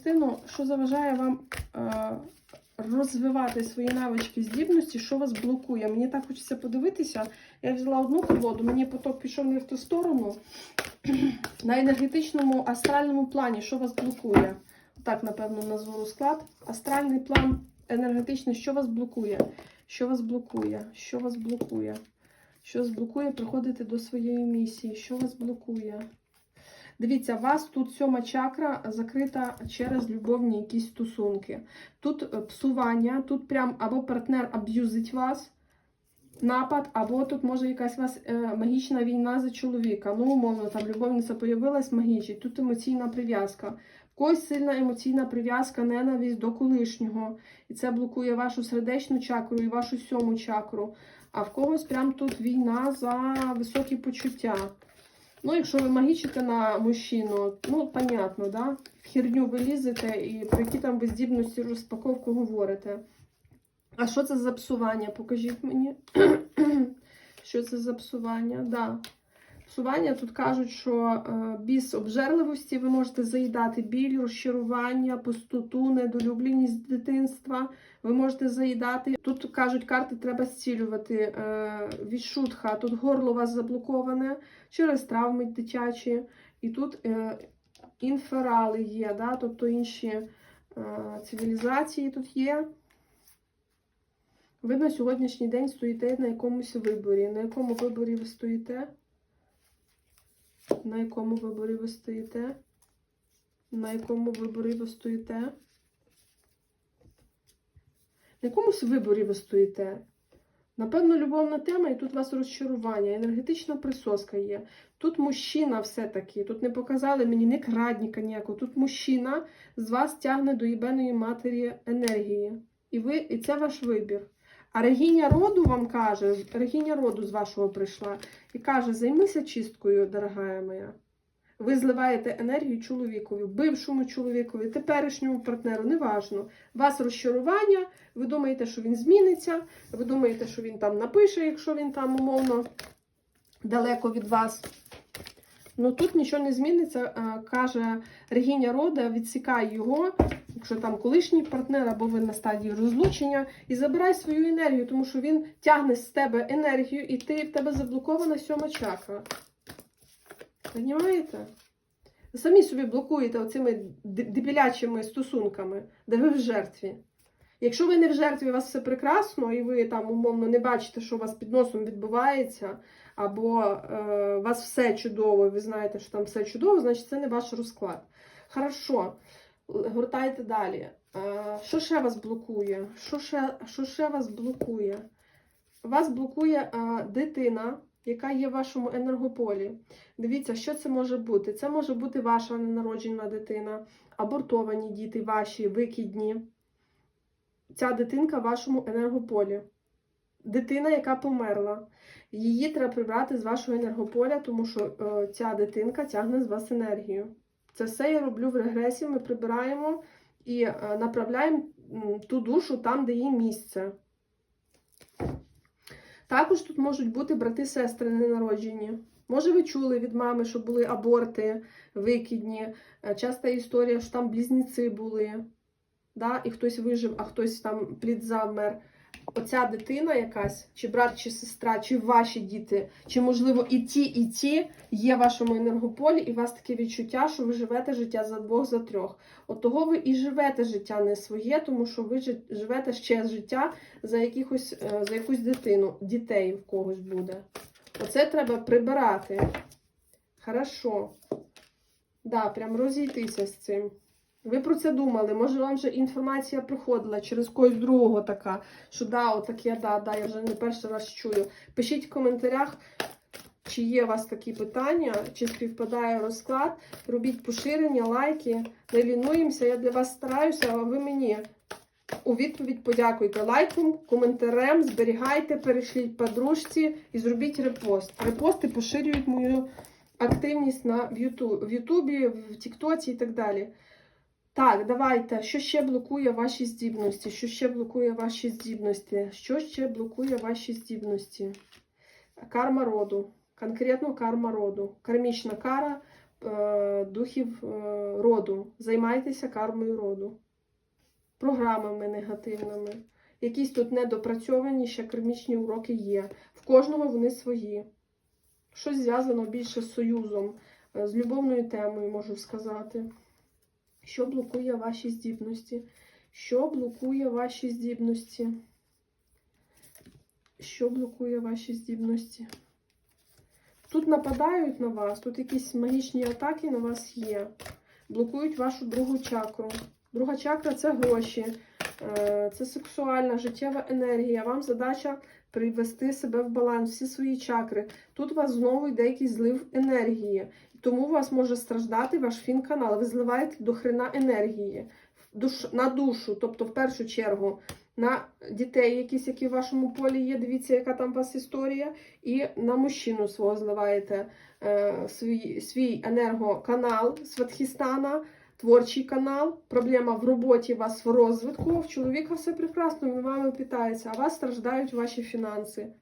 частину, що заважає вам е, розвивати свої навички, здібності, що вас блокує. Мені так хочеться подивитися. Я взяла одну колоду, мені поток пішов не в ту сторону. На енергетичному астральному плані, що вас блокує? Так, напевно, назву розклад. Астральний план енергетичний, що вас блокує? Що вас блокує? Що вас блокує? Що вас блокує приходити до своєї місії? Що вас блокує? Дивіться, у вас тут сьома чакра закрита через любовні якісь стосунки. Тут е, псування, тут прям або партнер аб'юзить вас, напад, або тут може якась у вас е, магічна війна за чоловіка. Ну, умовно, там любовниця появилась магічить, тут емоційна прив'язка. Когось сильна емоційна прив'язка, ненависть до колишнього. І це блокує вашу сердечну чакру і вашу сьому чакру. А в когось прям тут війна за високі почуття. Ну, якщо ви магічите на мужчину, ну, понятно, да? В херню ви лізете і про які там ви здібності розпаковку говорите. А що це за псування? Покажіть мені. що це за псування? Да. Псування тут кажуть, що е, біс обжерливості ви можете заїдати біль, розчарування, пустоту, недолюбленість дитинства. Ви можете заїдати. Тут кажуть, карти треба зцілювати е, від шутха. Тут горло у вас заблоковане через травми дитячі. І тут е, інферали є, да? тобто інші цивілізації тут є. Ви на сьогоднішній день стоїте на якомусь виборі. На якому виборі ви стоїте? На якому виборі ви стоїте? На якому виборі ви стоїте? На якомусь виборі ви стоїте? Напевно, любовна тема, і тут у вас розчарування, енергетична присоска є. Тут мужчина все-таки, тут не показали мені не крадніка ніякого. Тут мужчина з вас тягне до єбеної матері енергії. І ви, і це ваш вибір. А регіня роду вам каже, регіня роду з вашого прийшла і каже: займися чисткою, дорогая моя. Ви зливаєте енергію чоловікові, бившому чоловікові, теперішньому партнеру, неважно. Вас розчарування, ви думаєте, що він зміниться, ви думаєте, що він там напише, якщо він там умовно далеко від вас. Ну тут нічого не зміниться, каже Регіня Рода, відсікай його, якщо там колишній партнер або ви на стадії розлучення, і забирай свою енергію, тому що він тягне з тебе енергію, і ти в тебе заблокована сьома чакра. Понімаєте? Ви самі собі блокуєте оцими дебілячими стосунками, де ви в жертві. Якщо ви не в жертві, у вас все прекрасно, і ви там умовно не бачите, що у вас під носом відбувається, або е, у вас все чудово, і ви знаєте, що там все чудово, значить це не ваш розклад. Хорошо, гортайте далі. Е, що ще вас блокує? Що ще, що ще вас блокує? Вас блокує е, дитина, яка є в вашому енергополі. Дивіться, що це може бути. Це може бути ваша ненароджена дитина, абортовані діти, ваші викидні. Ця дитинка в вашому енергополі. Дитина, яка померла. Її треба прибрати з вашого енергополя, тому що е, ця дитинка тягне з вас енергію. Це все я роблю в регресії. Ми прибираємо і е, направляємо ту душу там, де їй місце. Також тут можуть бути брати-сестри ненароджені. Може, ви чули від мами, що були аборти викидні. Е, Часта історія, що там близнеці були, да? і хтось вижив, а хтось там плід завмер. Оця дитина якась, чи брат, чи сестра, чи ваші діти, чи, можливо, і ті, і ті є в вашому енергополі, і у вас таке відчуття, що ви живете життя за двох, за трьох. От того ви і живете життя не своє, тому що ви живете ще життя за, якихось, е, за якусь дитину, дітей в когось буде. Оце треба прибирати. Хорошо. Да, прям розійтися з цим. Ви про це думали, може вам вже інформація приходила через когось другого така, що да, отаке, да, да, я вже не перший раз чую. Пишіть в коментарях, чи є у вас такі питання, чи співпадає розклад. Робіть поширення, лайки. Не лінуємося, я для вас стараюся, а ви мені у відповідь подякуйте лайком, коментарем, зберігайте, перешліть подружці і зробіть репост. Репости поширюють мою активність на в Ютубі, в Тіктоці і так далі. Так, давайте. Що ще блокує ваші здібності? Що ще блокує ваші здібності? Що ще блокує ваші здібності? Карма роду. Конкретно карма роду. Кармічна кара е, духів е, роду. Займайтеся кармою роду, програмами негативними. Якісь тут недопрацьовані ще кармічні уроки є. В кожного вони свої. Щось зв'язано більше з союзом, е, з любовною темою, можу сказати. Що блокує ваші здібності? Що блокує ваші здібності? Що блокує ваші здібності? Тут нападають на вас, тут якісь магічні атаки на вас є. Блокують вашу другу чакру. Друга чакра це гроші, це сексуальна, життєва енергія. Вам задача привести себе в баланс, всі свої чакри. Тут у вас знову йде якийсь злив енергії. Тому у вас може страждати ваш фін-канал. Ви зливаєте до хрена енергії на душу, тобто в першу чергу на дітей, якісь, які в вашому полі є. Дивіться, яка там у вас історія, і на мужчину свого зливаєте е, свій, свій енергоканал Сватхістана. Творчий канал, проблема в роботі, вас в розвитку. В чоловіка все прекрасно, він вами питається, а вас страждають ваші фінанси.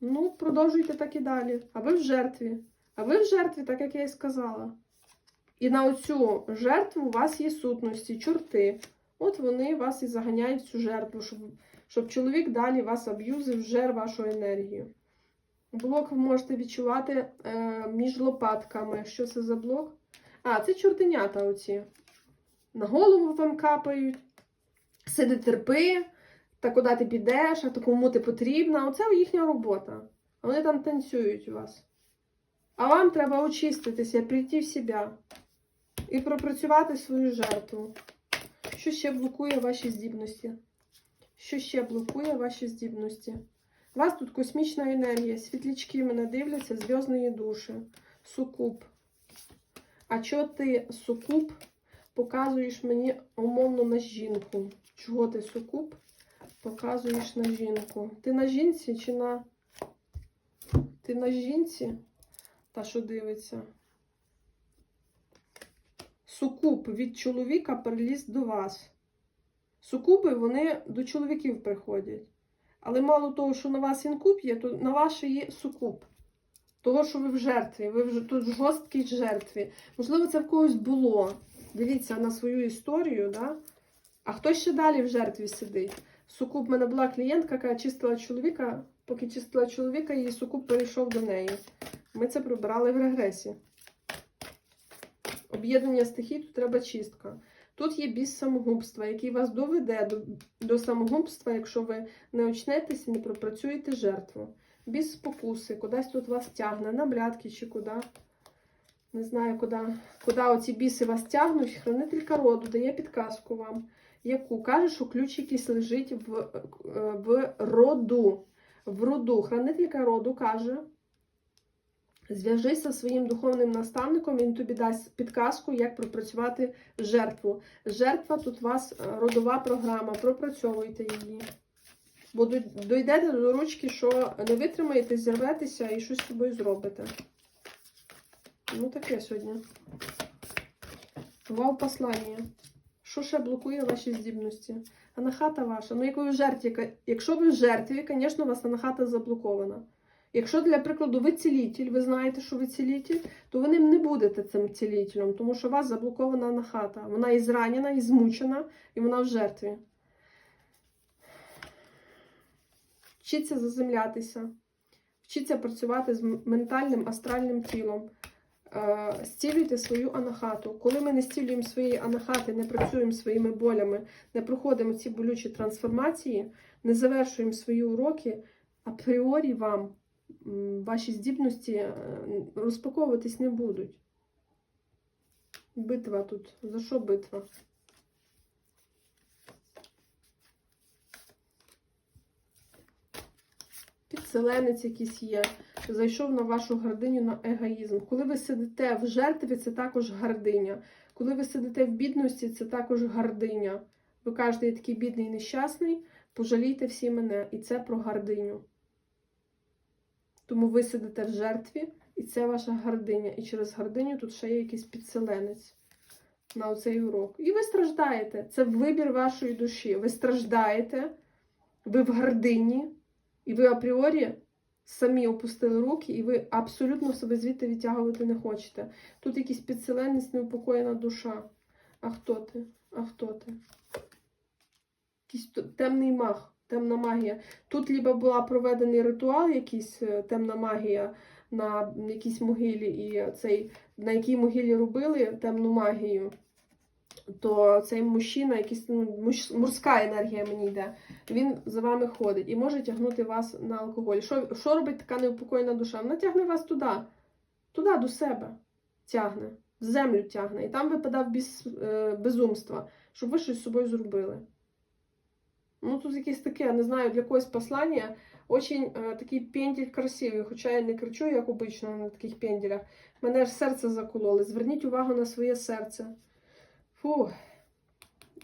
Ну, продовжуйте так і далі. А ви в жертві. А ви в жертві, так як я і сказала. І на оцю жертву у вас є сутності, чорти. От вони вас і заганяють в цю жертву, щоб, щоб чоловік далі вас аб'юзив, жер вашу енергію. Блок ви можете відчувати е, між лопатками. Що це за блок? А, це чортенята оці. На голову вам капають. Сиди терпи, та куди ти підеш, а то кому ти потрібна. Оце їхня робота. Вони там танцюють у вас. А вам треба очиститися, прийти в себе і пропрацювати свою жертву. Що ще блокує ваші здібності? Що ще блокує ваші здібності? У вас тут космічна енергія, світлячки мене дивляться, зв'язної душі, сукуб. А чого ти сукуб показуєш мені умовно на жінку? Чого ти сукуб показуєш на жінку? Ти на жінці чи на. Ти на жінці? Та що дивиться? Сукуб від чоловіка переліз до вас. Сукуби вони до чоловіків приходять. Але мало того, що на вас інкуб є, то на ваше є сукуб. Того, що ви в жертві, ви вже тут жорсткій жертві. Можливо, це в когось було. Дивіться на свою історію, да? а хто ще далі в жертві сидить? Сукуб, в мене була клієнтка, яка чистила чоловіка, поки чистила чоловіка, її сукуб перейшов до неї. Ми це прибирали в регресі. Об'єднання стихій тут треба чистка. Тут є біс самогубства, який вас доведе до, до самогубства, якщо ви не очнетесь і не пропрацюєте жертву. Біс спокуси, кудись тут вас тягне, на блядки чи куди. Не знаю, куди, куди оці біси вас тягнуть. Хранителька роду дає підказку вам, яку каже, що ключ якийсь лежить в, е, в роду. В роду. Хранителька роду каже. Зв'яжися зі своїм духовним наставником, він тобі дасть підказку, як пропрацювати жертву. Жертва тут у вас е, родова програма, пропрацьовуйте її. Бо дой- дойдете до ручки, що не витримаєте, зірветеся і щось з собою зробите. Ну, таке сьогодні. Вау, послання. Що ще блокує ваші здібності? Анахата ваша. Ну, як ви жертві, якщо ви в жертві, звісно, у вас анахата заблокована. Якщо, для прикладу, ви цілитель, ви знаєте, що ви цілитель, то ви ним не будете цим цілителем, тому що у вас заблокована анахата. Вона і зранена, і змучена, і вона в жертві. Вчіться заземлятися, вчіться працювати з ментальним астральним тілом. Е, Зцілюйте свою анахату. Коли ми не зцілюємо свої анахати, не працюємо своїми болями, не проходимо ці болючі трансформації, не завершуємо свої уроки, апріорі вам ваші здібності е, розпаковуватись не будуть. Битва тут. За що битва? Підселенець якийсь є, зайшов на вашу гординю на егоїзм. Коли ви сидите в жертві, це також гординя. Коли ви сидите в бідності, це також гординя. Ви кажете, я такий бідний і нещасний, пожалійте всі мене. І це про гординю. Тому ви сидите в жертві, і це ваша гординя. І через гординю тут ще є якийсь підселенець на оцей урок. І ви страждаєте. Це вибір вашої душі. Ви страждаєте, ви в гордині, і ви апріорі самі опустили руки, і ви абсолютно себе звідти відтягувати не хочете. Тут якась підселеність, неупокоєна душа. А хто ти? А хто ти? Якийсь темний маг, темна магія. Тут либо була проведений ритуал, якийсь е, темна магія на якійсь могилі, і цей, на якій могилі робили темну магію, то цей мужчина, якийсь ну, морська енергія мені йде, він за вами ходить і може тягнути вас на алкоголь. Що, що робить така неупокоєна душа? Вона тягне вас туди, туди до себе тягне, в землю тягне. І там випадав без, е, безумства, щоб ви щось з собою зробили. Ну, тут якесь таке, не знаю, для когось послання. Очень е, такий пенділь красивий, хоча я не кричу, як обично на таких пенділях. Мене аж серце закололи. Зверніть увагу на своє серце. Фу.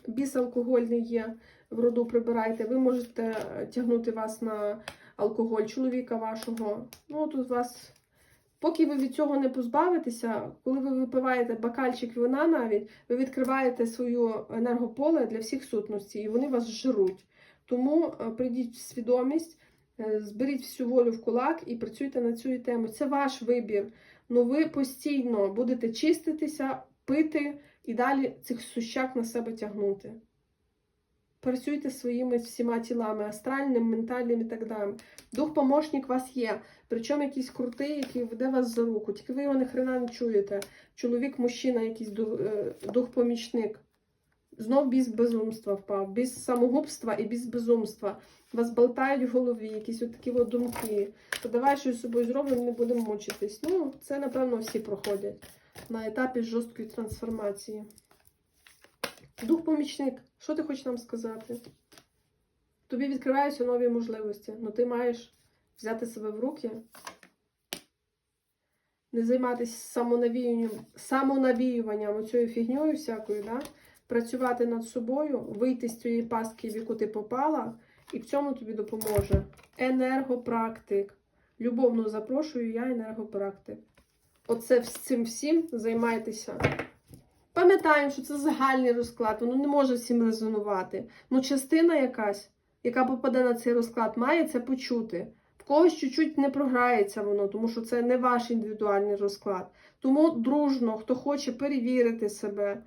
Біс є, в роду прибирайте. Ви можете тягнути вас на алкоголь, чоловіка вашого. Ну, тут вас. Поки ви від цього не позбавитеся, коли ви випиваєте бакальчик вина навіть, ви відкриваєте свою енергополе для всіх сутностей, і вони вас жруть. Тому е, прийдіть в свідомість, е, зберіть всю волю в кулак і працюйте над цією темою. Це ваш вибір. Ну ви постійно будете чиститися, пити і далі цих сущак на себе тягнути. Працюйте своїми всіма тілами, астральним, ментальним і так далі. Дух-помощник у вас є, причому якийсь крутий, який веде вас за руку. Тільки ви його ніхрена не чуєте. Чоловік, мужчина, якийсь е, дух-помічник. Знов без безумства впав, без самогубства і без безумства. Вас болтають в голові, якісь от такі от думки. То давай щось з собою зробимо, не будемо мучитись. Ну, це, напевно, всі проходять на етапі жорсткої трансформації. Дух-помічник, що ти хочеш нам сказати? Тобі відкриваються нові можливості, але ти маєш взяти себе в руки, не займатися самонавіюванням, самонавіюванням оцією фігньою всякою, да? Працювати над собою, вийти з цієї пастки, в яку ти попала, і в цьому тобі допоможе енергопрактик. Любовно запрошую я енергопрактик. Оце цим всім займайтеся. Пам'ятаємо, що це загальний розклад, воно не може всім резонувати. Ну, частина якась, яка попаде на цей розклад, має це почути. В когось чуть-чуть не програється воно, тому що це не ваш індивідуальний розклад. Тому дружно, хто хоче перевірити себе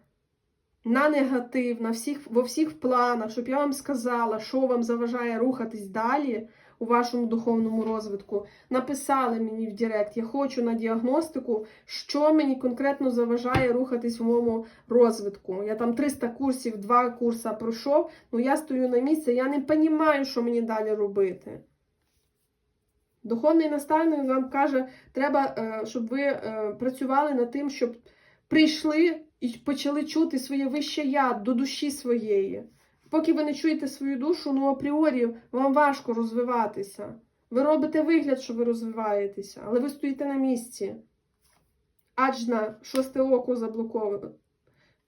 на негатив, на всіх, во всіх планах, щоб я вам сказала, що вам заважає рухатись далі у вашому духовному розвитку, написали мені в Директ, я хочу на діагностику, що мені конкретно заважає рухатись в моєму розвитку. Я там 300 курсів, 2 курси пройшов, ну я стою на місці, я не розумію, що мені далі робити. Духовний наставник вам каже, треба, е, щоб ви е, працювали над тим, щоб прийшли і почали чути своє вище я до душі своєї. Поки ви не чуєте свою душу, ну апріорі вам важко розвиватися. Ви робите вигляд, що ви розвиваєтеся, але ви стоїте на місці. Аджна, шосте око заблоковане,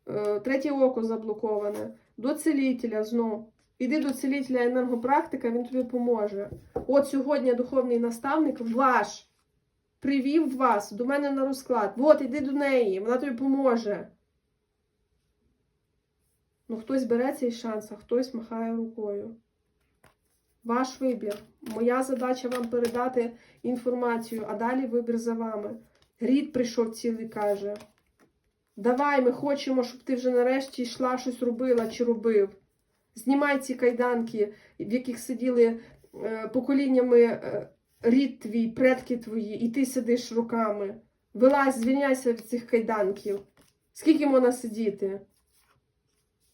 е, третє око заблоковане, до целителя знов. Іди до целителя енергопрактика, він тобі поможе. От сьогодні духовний наставник ваш привів вас до мене на розклад. От, іди до неї, вона тобі поможе. Ну, хтось бере цей шанс, а хтось махає рукою. Ваш вибір. Моя задача вам передати інформацію, а далі вибір за вами. Рід прийшов цілий каже. Давай, ми хочемо, щоб ти вже нарешті йшла щось робила чи робив. Знімай ці кайданки, в яких сиділи е, поколіннями е, рід твій, предки твої, і ти сидиш руками. Вилазь, звільняйся від цих кайданків. Скільки можна сидіти?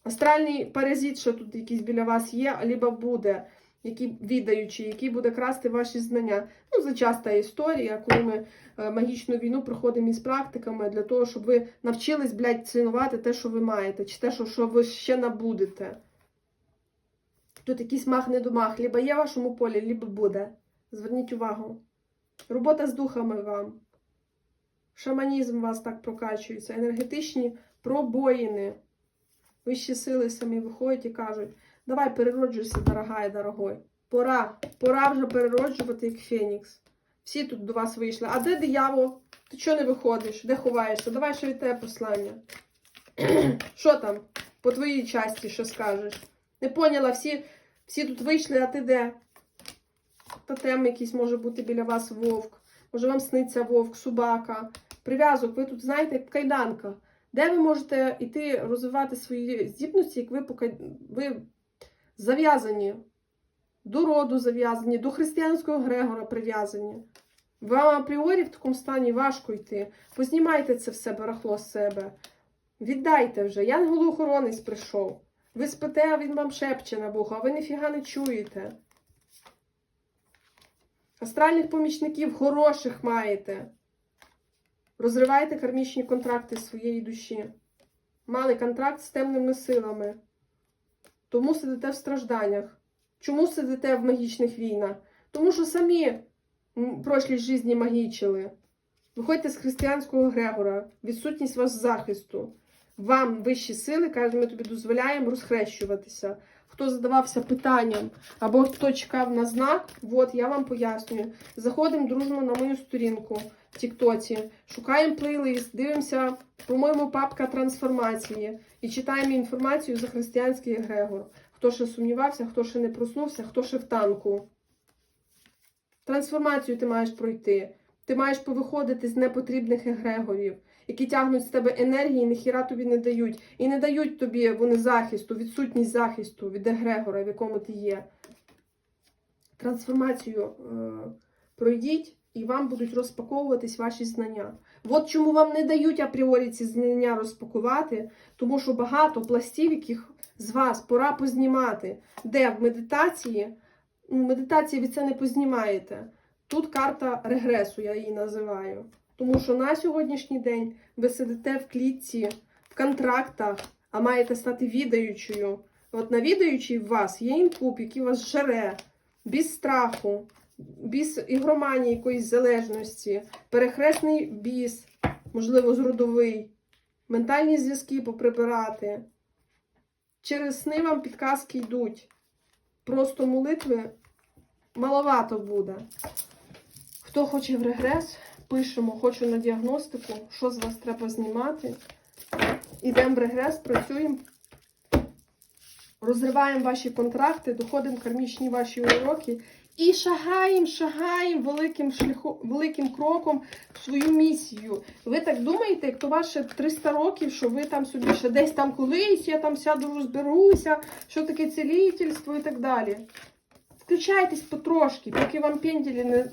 Астральний паразит, що тут якийсь біля вас є, або буде, який відаючий, який буде красти ваші знання. Ну, це часта історія, коли ми е, магічну війну проходимо із практиками для того, щоб ви навчились, блядь, цінувати те, що ви маєте, чи те, що, що ви ще набудете. Тут якийсь мах не домах, либо є в вашому полі, либо буде. Зверніть увагу. Робота з духами вам. Шаманізм у вас так прокачується, енергетичні пробоїни. Вищі сили самі виходять і кажуть, давай перероджуйся, дорога і дорогой. Пора, пора вже перероджувати, як Фенікс. Всі тут до вас вийшли. А де диявол? Ти чого не виходиш? Де ховаєшся? Давай ще від тебе послання. Що там? По твоїй часті, що скажеш? Не поняла, всі, всі тут вийшли, а ти де? тотем якийсь може бути біля вас вовк, може вам сниться вовк, собака, прив'язок, ви тут знаєте, як кайданка. Де ви можете йти розвивати свої здібності, як ви, поки... ви зав'язані, до роду зав'язані, до християнського Грегора прив'язані. Вам апріорі в такому стані важко йти. Познімайте це все барахло з себе. Віддайте вже. Янгол-охоронець прийшов. Ви спите, а він вам шепче на вухо, а ви ніфіга не чуєте. Астральних помічників хороших маєте. Розривайте кармічні контракти своєї душі. Мали контракт з темними силами. Тому сидите в стражданнях. Чому сидите в магічних війнах? Тому що самі м, прошлій житті магічили. Виходьте з християнського Грегора, відсутність вас захисту. Вам вищі сили кажуть, ми тобі дозволяємо розхрещуватися. Хто задавався питанням або хто чекав на знак, от я вам пояснюю. Заходимо дружно на мою сторінку Тіктоці, шукаємо плейлист, дивимося, по-моєму, папка трансформації і читаємо інформацію за християнський Грегор. Хто ще сумнівався, хто ще не проснувся, хто ще в танку. Трансформацію ти маєш пройти. Ти маєш повиходити з непотрібних егрегорів, які тягнуть з тебе енергії, ніхіра тобі не дають. І не дають тобі вони захисту, відсутність захисту від егрегора, в якому ти є. Трансформацію е, пройдіть, і вам будуть розпаковуватись ваші знання. От чому вам не дають апріорі ці знання розпакувати, тому що багато пластів, яких з вас пора познімати, де в медитації, ну, медитації ви це не познімаєте. Тут карта регресу, я її називаю. Тому що на сьогоднішній день ви сидите в клітці, в контрактах, а маєте стати відаючою. От на відаючій в вас є інкуб, який вас жере, без страху, без ігроманії якоїсь залежності, перехресний біс, можливо, зродовий, ментальні зв'язки поприбирати. Через сни вам підказки йдуть. Просто молитви маловато буде. Хто хоче в регрес, пишемо, хочу на діагностику, що з вас треба знімати. Ідемо в регрес, працюємо, розриваємо ваші контракти, доходимо кармічні ваші уроки і шагаємо, шагаємо великим шляхом, великим кроком в свою місію. Ви так думаєте, як то ваше 300 років, що ви там собі ще десь там колись, я там сяду, розберуся, що таке цілительство і так далі. Включайтесь потрошки, поки вам пенділі не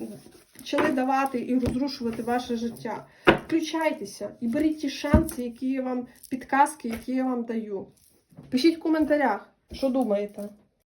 почали давати і розрушувати ваше життя. Включайтеся і беріть ті шанси, які я вам, підказки, які я вам даю. Пишіть в коментарях, що думаєте.